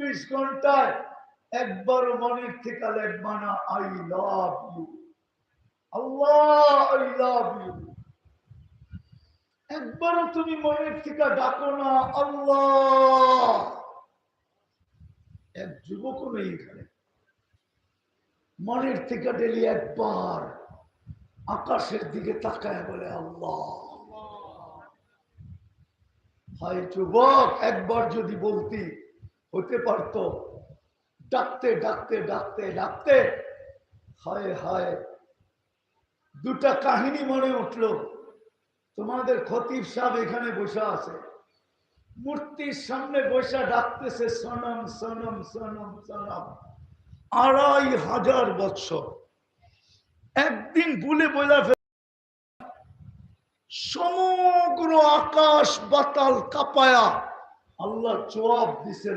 চব্বিশ ঘন্টায় একবারও মনের থেকে লেখবা না I love you Allah I love you একবারও তুমি মনের থেকে ডাকো না আল্লাহ. এক যুবকও নেই এখানে। মনের থেকে ডেলি একবার আকাশের দিকে তাকায় বলে আল্লাহ। হায় যুবক একবার যদি বলতি হতে পারত। ডাকতে ডাকতে ডাকতে ডাকতে হায় হায়, দুটা কাহিনী মনে উঠল। তোমাদের খতিব সাহেব এখানে বসে আছে। মূর্তির সামনে বসে ডাকতেছে, সনম সনম সনম সনম, আড়াই হাজার বছর একদিন ভুলে ফেল- সমগ্র আকাশ বাতাল কাপায়া আল্লাহ জবাব দিছে।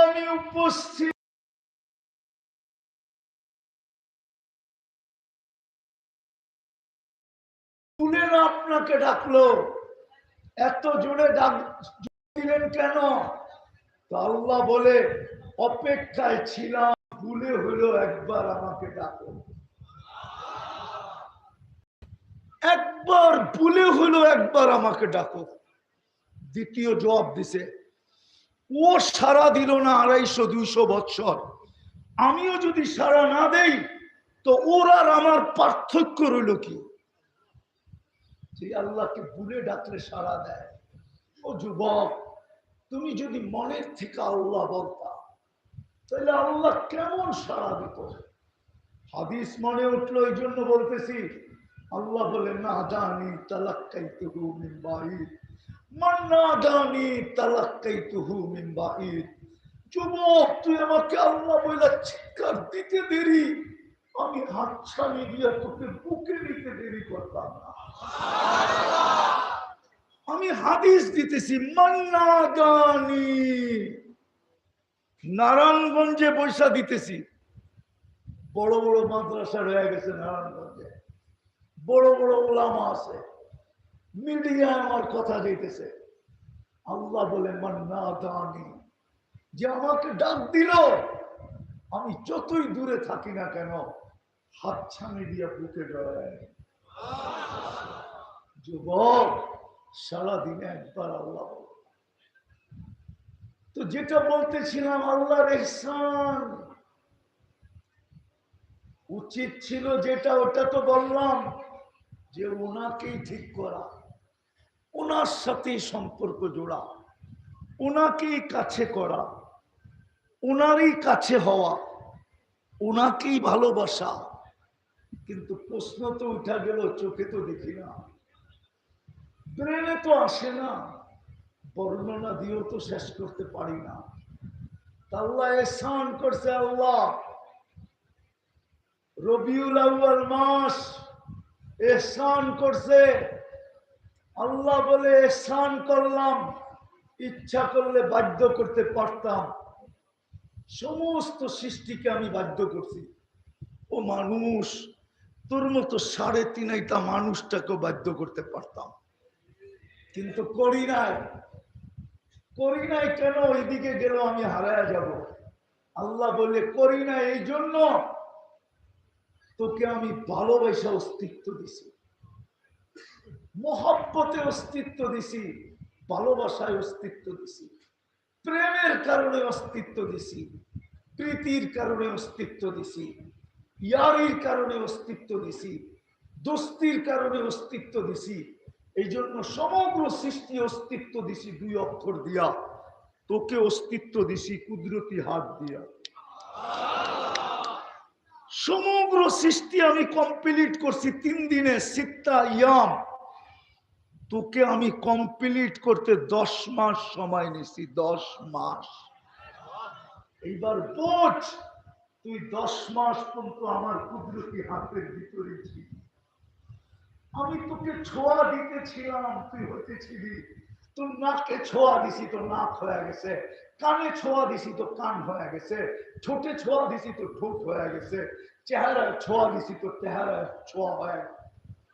আমি উপস্থিত। আপনাকে ডাকলো। এত জোরে ডাক, দিলেন কেন? আল্লাহ বলে, অপেক্ষায় ছিলাম, ভুলে হলো একবার আমাকে ডাকো। একবার ভুলে হলো একবার আমাকে ডাকো। দ্বিতীয় জবাব দিছে, ও সারা দিল না আড়াইশো, দুইশো বৎসর। আমিও যদি সারা না দেই, তো ওর আর আমার পার্থক্য রইল কি? যে আল্লাহকে ভুলে ডাকলে সারা দেয়। ও যুবক, তুমি যদি মনের থেকে আল্লাহ বলতা, তাহলে আল্লাহ কেমন সারা দিত? হাদিস মনে উঠল এই জন্য বলতেছি আল্লাহ বলে না জানি তালাক্কাই তুহু মিন বাহির মান না জানি তালাক্কাই তুহু মিন বাহির যুবক, তুই আমাকে আল্লাহ বলে চিৎকার দিতে দেরি। আমি হাতছানি দিয়ে তোকে বুকে নিতে দেরি করতাম না। আমি হাদিস দিতেছি মান্না জানি। নারায়ণগঞ্জে পয়সা দিতেছি। বড় বড় মাদ্রাসা রয়ে গেছে নারায়ণগঞ্জে। বড় বড় ওলামা আছে। মিডিয়া আমার কথা দিতেছে। আল্লাহ বলে মান্না জানি যে আমাকে ডাক দিল, আমি যতই দূরে থাকি না কেন হাত ছানি দিয়ে বুকে যুবক, সারাদিনে একবার আল্লাহ তো যেটা বলতেছিলাম, আল্লাহর এহসান। উচিত ছিল যেটা, ওটা তো বললাম। যে ওনাকেই ঠিক করা, ওনার সাথেই সম্পর্ক জোড়া, ওনাকেই কাছে করা, ওনারই কাছে হওয়া, ওনাকেই ভালোবাসা। কিন্তু প্রশ্ন তো উঠা গেল, চোখে তো দেখি না, ব্রেনে তো আসে না, বর্ণনা দিয়েও তো শেষ করতে পারি না। আল্লাহ এসান করছে, আল্লাহ, রবিউল আউয়াল মাস এহসান করছে। আল্লাহ বলে, এহসান করলাম। ইচ্ছা করলে বাধ্য করতে পারতাম। সমস্ত সৃষ্টিকে আমি বাধ্য করছি। ও মানুষ, তোর মতো সাড়ে তিনাইটা মানুষটাকে বাধ্য করতে পারতাম। কিন্তু করি নাই। করি নাই কেন? ওইদিকে গেল আমি হারায়া যাব। আল্লাহ বলে, করি না এই জন্য তোকে আমি ভালোবাসা অস্তিত্ব দিছি। মহব্বতে অস্তিত্ব দিছি, ভালোবাসায় অস্তিত্ব দিছি। প্রেমের কারণে অস্তিত্ব দিছি, প্রীতির কারণে অস্তিত্ব দিছি, ইয়ারির কারণে অস্তিত্ব দিছি, দোস্তির কারণে অস্তিত্ব দিছি। এই জন্য সমগ্র সৃষ্টি অস্তিত্ব দিছি দুই অক্ষর দিয়া। তোকে অস্তিত্ব দিছি কুদরতি হাত দিয়া। সমগ্র সৃষ্টি আমি কমপ্লিট করছি তিন দিনে, সিত্তা, ইয়াম। তোকে আমি কমপ্লিট করতে দশ মাস সময় নিছি দশ মাস। এইবার বোঝ, তুই দশ মাস পর্যন্ত আমার কুদরতি হাতের ভিতরে ছিলি। আমি তোকে ছোঁয়া দিতেছিলাম, তুই হতেছিলি তোর নাকে ছোঁয়া দিছি, তোর নাক হয়ে গেছে। কানে ছোঁয়া দিছি তো কান হয়ে গেছে। ঠোঁটে ছোঁয়া দিছি তো ঠোঁট হয়ে গেছে। চেহারা ছোঁয়া দিছি তো চেহারা ছোঁয়া হয়ে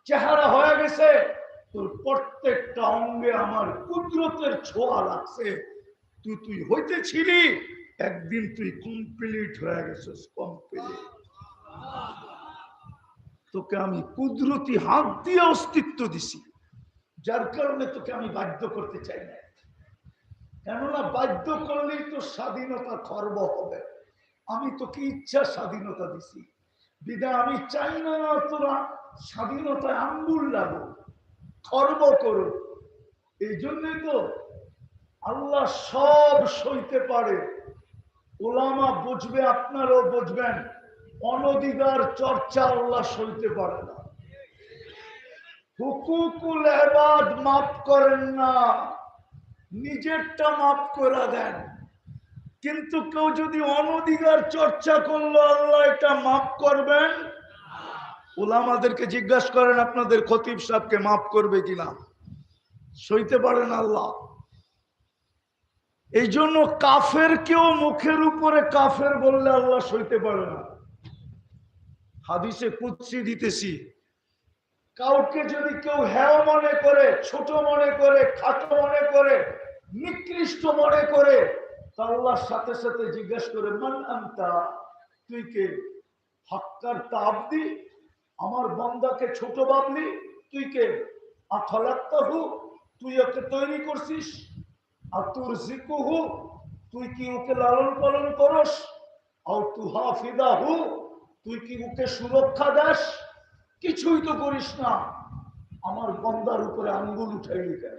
চেহারা হয়ে গেছে, তোর প্রত্যেকটা অঙ্গে আমার কুদরতের ছোঁয়া লাগছে। তুই তুই হইতেছিলি, একদিন তুই কমপ্লিট হয়ে গেছিস কমপ্লিট তোকে আমি কুদরতি হাত দিয়ে অস্তিত্ব দিছি। যার কারণে তোকে আমি বাধ্য করতে চাই না। কেননা বাধ্য করলেই তো স্বাধীনতা খর্ব হবে। আমি তোকে ইচ্ছা স্বাধীনতা দিছি। বিদা, আমি চাই না তোরা স্বাধীনতায় আঙ্গুল লাগো, খর্ব করো। এই জন্যই তো আল্লাহ সব সইতে পারে। ওলামা বুঝবে আপনারাও বুঝবেন, অনধিকার চর্চা আল্লাহ সইতে পারে না। হুকুকুল এবাদ মাফ করেন না। নিজেরটা মাফ করে দেন। কিন্তু কেউ যদি অনধিকার চর্চা করল, আল্লাহ এটা মাফ করবেন? ওলামাদেরকে জিজ্ঞাসা করেন, আপনাদের খতিব সাহকে মাফ করবে কিনা? সইতে পারেন আল্লাহ। এই জন্য কাফের কেউ মুখের উপরে কাফের বললে আল্লাহ সইতে পারে না। হাদিসে কুৎসি দিতেছি কাউকে যদি কেউ হ্যাঁ মনে করে, ছোট মনে করে, খাটো মনে করে, নিকৃষ্ট মনে করে আল্লাহর সাথে সাথে জিজ্ঞেস করে, মান আনতা? তুই কে? হক্কার তাবদি? আমার বন্দাকে ছোট ভাবলি তুই কে? আথলাত্তাহু তুই ওকে তৈরি করছিস? আর তোর জিকুহু তুই কি ওকে লালন পালন করস? আর তুহা ফিদা হু তুই কি ওকে সুরক্ষা দাস? কিছুই তো করিস না। আমার বন্দার উপরে আঙ্গুল উঠাইলি কেন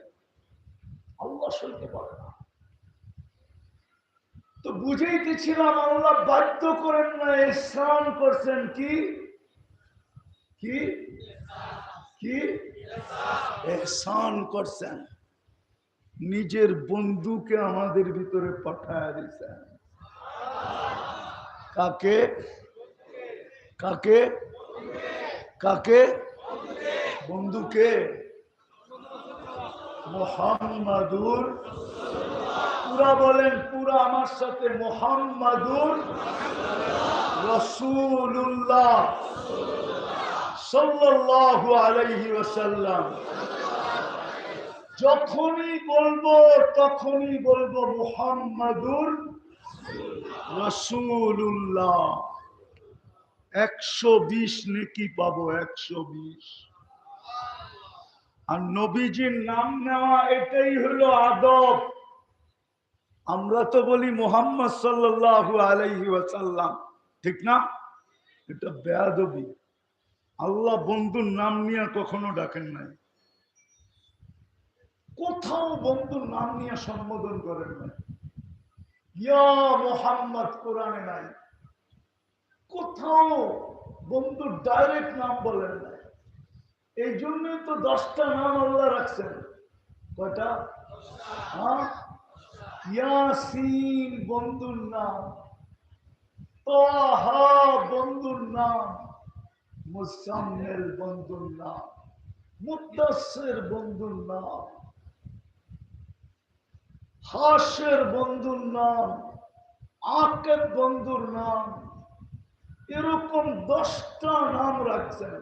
আল্লাহ সইতে পারে না। তো বুঝাইতেছিলাম আল্লাহ বাধ্য করেন না স্নান করছেন কি? কি? কি? এহসান করছেন। নিজের বন্ধুকে আমাদের ভিতরে পাঠায় দিয়েছেন কাকে? কাকে? কাকে? বন্ধুকে মোহাম্মদুর। পুরা বলেন, পুরা আমার সাথে মোহাম্মদুর রসুল্লাহ সাল্লাল্লাহু আলাইহি ওয়াসাল্লাম। যখনই বলব, তখনই বলব মোহাম্মদুর রসুল্লাহ একশো বিশ নেকি পাবো, একশো বিশ। আর নবীজির নাম নেওয়া এটাই হলো আদব। আমরা তো বলি মোহাম্মদ সাল্লাল্লাহু আলাইহি ওয়াসাল্লাম। ঠিক না? এটা বেয়াদবি। আল্লাহ বন্ধুর নাম নিয়ে কখনো ডাকেন নাই। কোথাও বন্ধুর নাম নিয়ে সম্বোধন করেন নাই। ইয়া মোহাম্মদ, কোরআনে নাই। কোথাও বন্ধু ডাইরেক্ট নাম বলেন নাই এই জন্যই তো দশটা নাম আল্লাহ রাখছেন। কয়টা? হ্যাঁ? বন্ধুর নাম, তাহা বন্ধুর নাম মুসাম্মেল বন্ধুর নাম মুদাসের বন্ধুর নাম, হাসের বন্ধুর নাম, আকেব বন্ধুর নাম। এরকম দশটা নাম রাখছেন।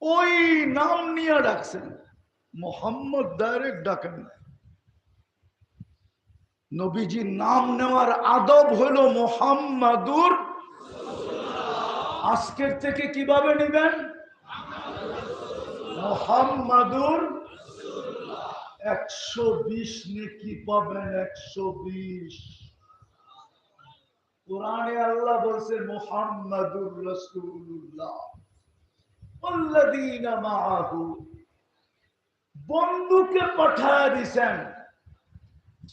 ওই নাম নিয়ে ডাকছেন। মোহাম্মদ ডাইরেক্ট ডাকেন নবীজির নাম নেওয়ার আদব হলো মোহাম্মদুর। আজকের থেকে কীভাবে নেবেন? মোহাম্মদুর। একশো বিশ নেকি পাবেন, একশো বিশ। কোরআনে আল্লাহ বলছেন বন্ধুকে পাঠায়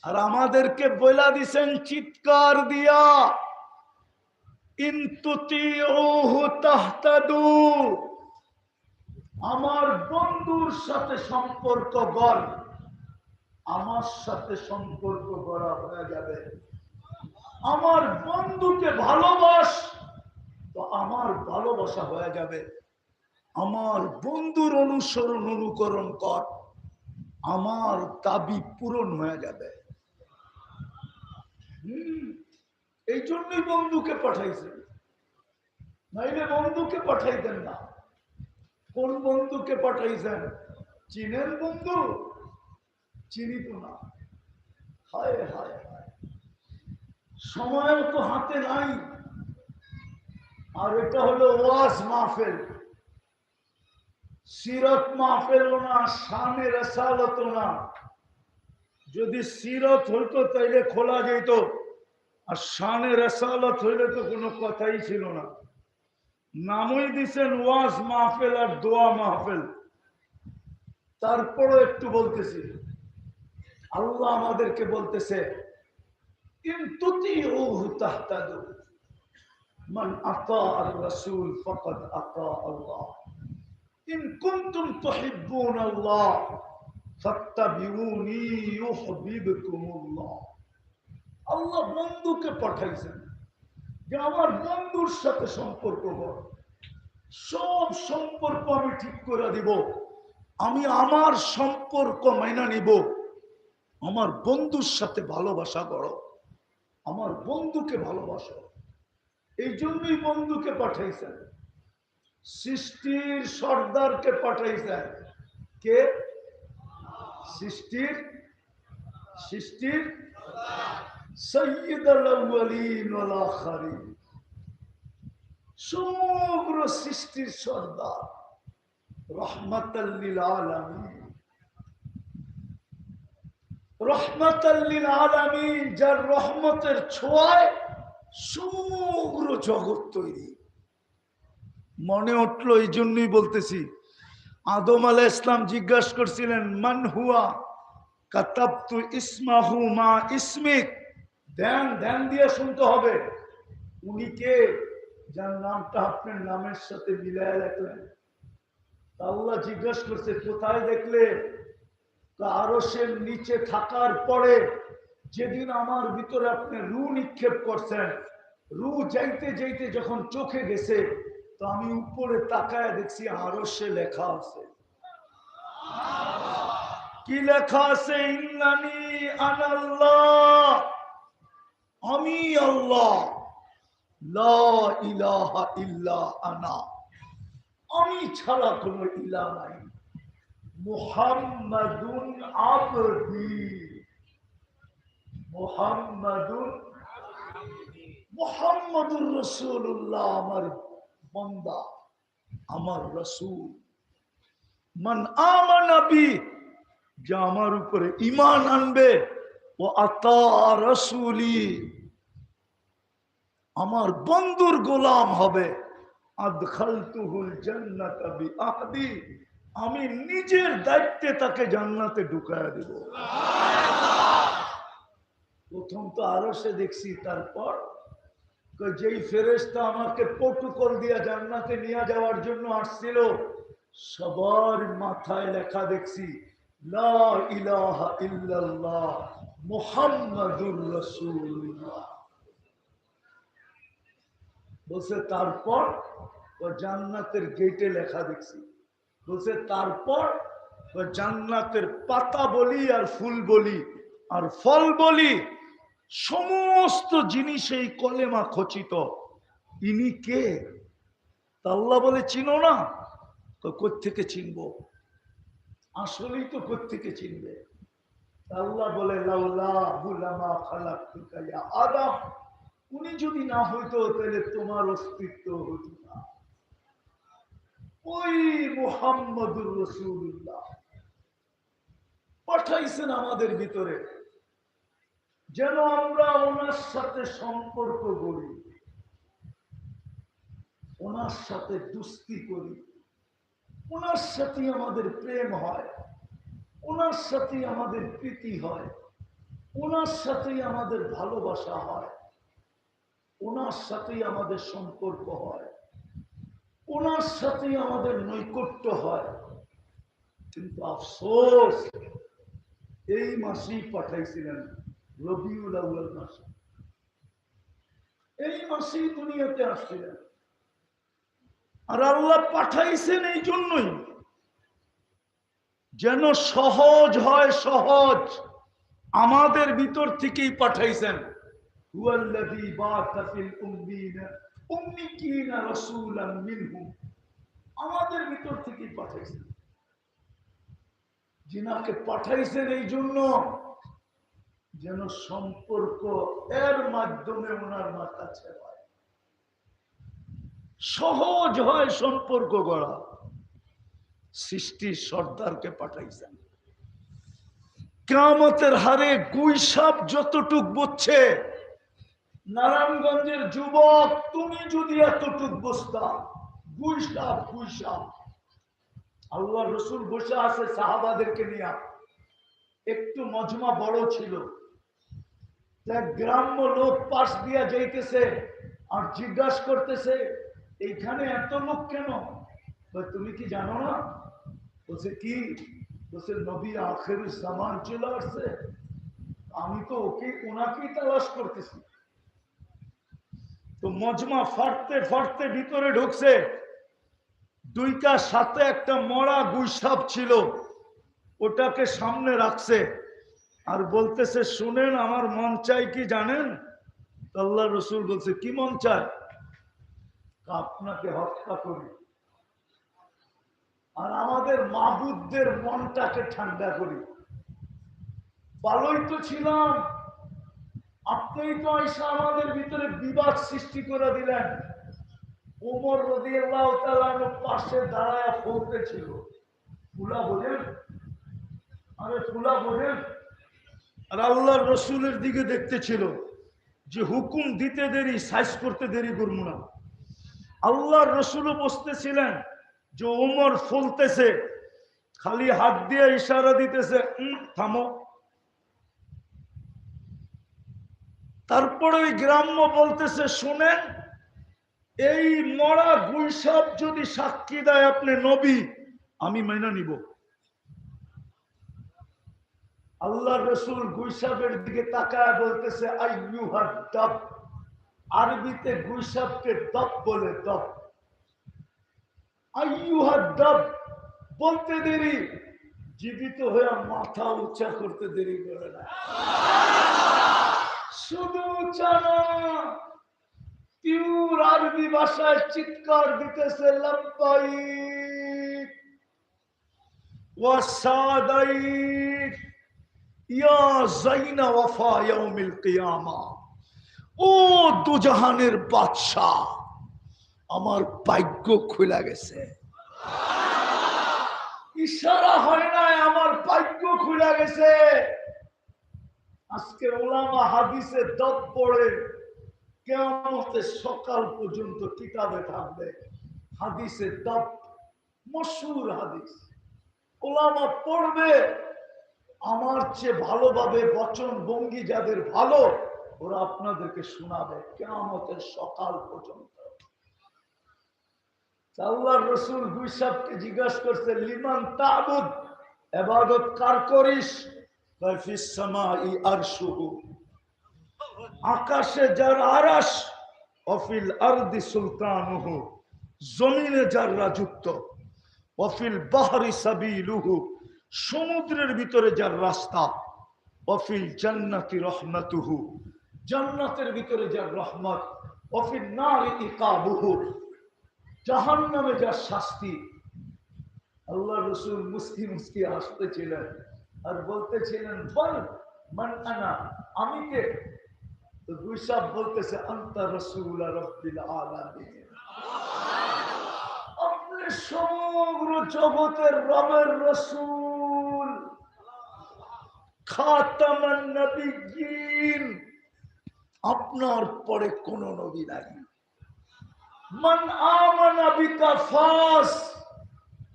আর আমাদেরকে বইলা দিছেন, চিৎকার দিয়া আমার বন্ধুর সাথে সম্পর্ক গড় আমার সাথে সম্পর্ক গড়া হয়ে যাবে। আমার বন্ধুকে ভালোবাস তো আমার ভালোবাসা হয়ে যাবে। আমার বন্ধুর অনুসরণ অনুকরণ কর আমার দাবি পূরণ হয়ে যাবে। হম, এই জন্যই বন্ধুকে পাঠাইছেন নাইলে বন্ধুকে পাঠাইতেন না। কোন বন্ধুকে পাঠাইছেন? চীনের বন্ধু? চিনি তো না। হায় হায়। সময় তো হাতে নাই। আর এটা হলো ওয়াজ মাহফিল। সিরত মাহফিল না, শানে রসালত না। যদি সিরত হইতো তাইলে খোলা যেত আর শানে রসালত হইলে তো কোনো কথাই ছিল না। নামই দিছেন ওয়াজ মাহফিল আর দোয়া মাহফিল। তারপরও একটু বলতেছি। আল্লাহ আমাদেরকে বলতেছে ইউহিব্বুকুমুল্লাহ। আল্লাহ বন্ধুকে পাঠাইছেন যে আমার বন্ধুর সাথে সম্পর্ক কর। সব সম্পর্ক আমি ঠিক করে দিব। আমি আমার সম্পর্ক মাইনা নিব। আমার বন্ধুর সাথে ভালোবাসা করো। আমার বন্ধুকে ভালোবাসো। এই জন্যই বন্ধুকে পাঠাইছেন সৃষ্টির সর্দারকে পাঠাইছেন কে? সৃষ্টির? সৃষ্টির? সমগ্র সৃষ্টির সর্দার। রহমতাল্লিল আলামিন। রহমতাল্লিল আলামিন, যার রহমতের ছোঁয়ায় সমগ্র জগৎ তৈরি। মনে উঠল এই জন্যই বলতেছি, আদম আলা ইসলাম জিজ্ঞাসা করছিলেন, মান হুয়া কাতাবতু ইসমাহু মা ইসমিক? ধ্যান ধ্যান দিয়ে শুনতে হবে। উনি কে? যার নামটা আপনার নামের সাথে মিলায় রাখলেন। আল্লাহ জিজ্ঞাসা করছে, কোথায় দেখলে আরও সে নিচে থাকার পরে যেদিন আমার ভিতরে আপনি রু নিক্ষেপ করছেন, রু যাইতে যাইতে যখন চোখে গেছে, তো আমি উপরে তাকায় দেখছি আরও সে লেখা আছে। কি লেখা আছে? ইন্নানি আনাল্লাহ। আমি আল্লাহ। ইলাহা ইল্লা আনা। আমি ছাড়া কোনো ইলা নাই। মুহাম্মাদুন আবদি। মুহাম্মাদুন মুহাম্মাদুর রাসূলুল্লাহ, আমার বান্দা, আমার রাসূল। মান আমানা বি, যা আমার উপরে ঈমান আনবে। ও আতা রাসূলি, আমার বন্ধুর গোলাম হবে। আদখালতুহুল জান্নাতা বিআহদি। আমি নিজের দায়িত্বে তাকে জান্নাতে ঢুকায় দেব। প্রথম তো আরও সে দেখছি, তারপর যেই ফেরেশতা আমাকে প্রটোকল দিয়া জান্নাতে নিয়ে যাওয়ার জন্য আসছিল, সবার মাথায় লেখা দেখছি বলছে, তারপর জান্নাতের গেটে লেখা দেখছি বলছে, তারপর জান্নাতের পাতা বলি আর ফুল বলি আর ফল বলি, সমস্ত জিনিস এই কলেমা খচিত। ইনি কে? তা আল্লাহ বলে, চিনো না? তো কোথেকে চিনবো? আসলেই তো কোথেকে চিনবে? আল্লাহ বলে আদম। উনি যদি না হইতো, তাহলে তোমার অস্তিত্ব হতো না। ওই মোহাম্মদুর রসুল্লাহ পাঠাইছেন আমাদের ভিতরে। যেন আমরা ওনার সাথে সম্পর্ক করি। ওনার সাথে দুস্তি করি। ওনার সাথে আমাদের প্রেম হয়। ওনার সাথে আমাদের প্রীতি হয়। ওনার সাথেই আমাদের ভালোবাসা হয়। ওনার সাথেই আমাদের সম্পর্ক হয়। ওনার সাথে আমাদের নৈকট্য হয়। কিন্তু আফসোস, এই মাসেই পাঠাইছিলেন রবিউল আউ্ল মাসে। এই মাসেই দুনিয়াতে আসছিলেন। আর আল্লাহ পাঠাইছেন এই জন্যই। যেন সহজ হয় সহজ, আমাদের ভিতর থেকেই পাঠাইছেন। হুয়াল্লাযী বা'থা ফিল উম্মিনা আমাদের ভিতর থেকে পাঠাইছেন। জিনাকে পাঠাইছেন এই জন্য যেন সম্পর্ক এর মাধ্যমে ওনার মার কাছে সহজ হয় সম্পর্ক গড়া। সৃষ্টি সর্দারকে পাঠাইছেন। কামতের হারে গুইসাপ যতটুক বুঝছে, নারায়ণগঞ্জের যুবক তুমি যদি এতটুক বসতা গুইসাপ গুইসাপ আল্লাহ রসুল বসে আছে সাহাবাদেরকে নিয়ে। একটু মজমা বড় ছিল। গ্রাম্য লোক পাশ দিয়া যাইতেছে আর জিজ্ঞাসা করতেছে, এইখানে এত লোক কেন? তুমি কি জানো না? বলছে, কি? বলছে, নবী আখের সামান চলে আসছে। আমি তো ওকে, ওনাকেই তালাশ করতেছি। তো মজমা ফাটতে ফাটতে ভিতরে ঢুকছে। দুইটা সাথে একটা মরা গুইসাপ ছিল, ওটাকে সামনে রাখছে। আর বলতেছে, শুনেন, আমার মন চাই কি জানেন? আল্লাহ রসুল বলছে, কি মন চায়? আপনাকে হত্যা করি। আর আমাদের মাবুদদের মনটাকে ঠান্ডা করি। ভালোই তো ছিলাম আপনি তো এসে আমাদের ভিতরে বিবাদ সৃষ্টি করে দিলেন। ওমর রদি আল্লাহ পাশে দাঁড়ায় ফলতে ছিল। ফুলা বোঝেন আরে ফুলা বোঝেন আর আল্লাহ রসুলের দিকে দেখতে ছিল যে হুকুম দিতে দেরি সাইজ করতে দেরি করব না। আল্লাহর রসুলও বসতেছিলেন যে ওমর ফলতেছে খালি হাত দিয়ে ইশারা দিতেছে "উম, থামো। তারপরে ওই গ্রাম্য বলতেছে, শুনেন, এই মরা গুইসাপ যদি সাক্ষী দেয় আপনি নবী, আমি মেনে নিব। আল্লাহ রসুল গুইসাপের দিকে তাকায় বলতেছে আইয়ুহার দব, আরবিতে গুইসাপকে দব বলে, দব। আইয়ুহার দব, বলতে দেরি, জীবিত হয়ে মাথা উচ্চা করতে দেরি করে না। শুধু উঁচা না পিউর আরবি ভাষায় চিৎকার দিতেছে কিয়ামা। ও দুজাহানের বাদশাহ, আমার ভাগ্য খুলে গেছে। ইশারা হয় নাই, আমার ভাগ্য খুলে গেছে। আজকে ওলামা হাদিসে দপ পড়ে কেমতে সকাল পর্যন্ত কিতাবে থাকবে। হাদিসে দপ মশুর হাদিস। ওলামা পড়বে, আমার চেয়ে ভালোভাবে বচন ভঙ্গি যাদের ভালো, ওরা আপনাদেরকে শোনাবে কেমতের সকাল পর্যন্ত। আল্লাহ রসুল গুইসাবকে জিজ্ঞাসা করছে, লিমান তাবুদ? এবাদত কার করিস? আকাশে যার আরাস অফিল আরদি সুলতানুহু, জমিনে যার রাজত্ব, অফিল বাহারি সাবিলুহু, সমুদ্রের ভিতরে যার রাস্তা, অফিল জান্নাতি রহমাতুহু, জান্নাতের ভিতরে যার রহমত, অফিল নারী ইকাবুহু, জাহান্নামে যার শাস্তি। আল্লাহ রসুল মুসকি মুসকি আসতেছিলেন আর বলতেছিলেন বল মান আনা, আমি কে? তো দুই সাহেব বলতেছে, আন্তা রসুল রব্বিল আলামিন। আপনি সমগ্র জগতের রবের রসুল। খাতামান নবীন আপনার পরে কোন নবী নাই। মান আমানা বিকা ফাস।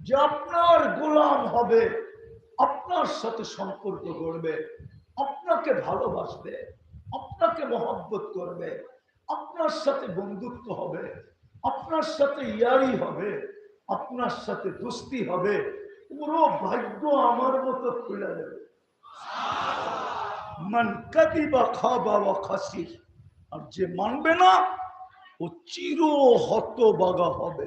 যে আপনার গোলাম হবে। আপনার সাথে সম্পর্ক করবে, আপনাকে ভালোবাসবে, আপনাকে মহব্বত করবে, আপনার সাথে বন্ধুত্ব হবে, আপনার সাথে ইয়ারি হবে, আপনার সাথে দোস্তি হবে, পুরো ভাগ্য আমার মতো খুলে দেবে। মান কাদিবা খাবা বা খাসির আর যে মানবে না, ও চির হত বাগা হবে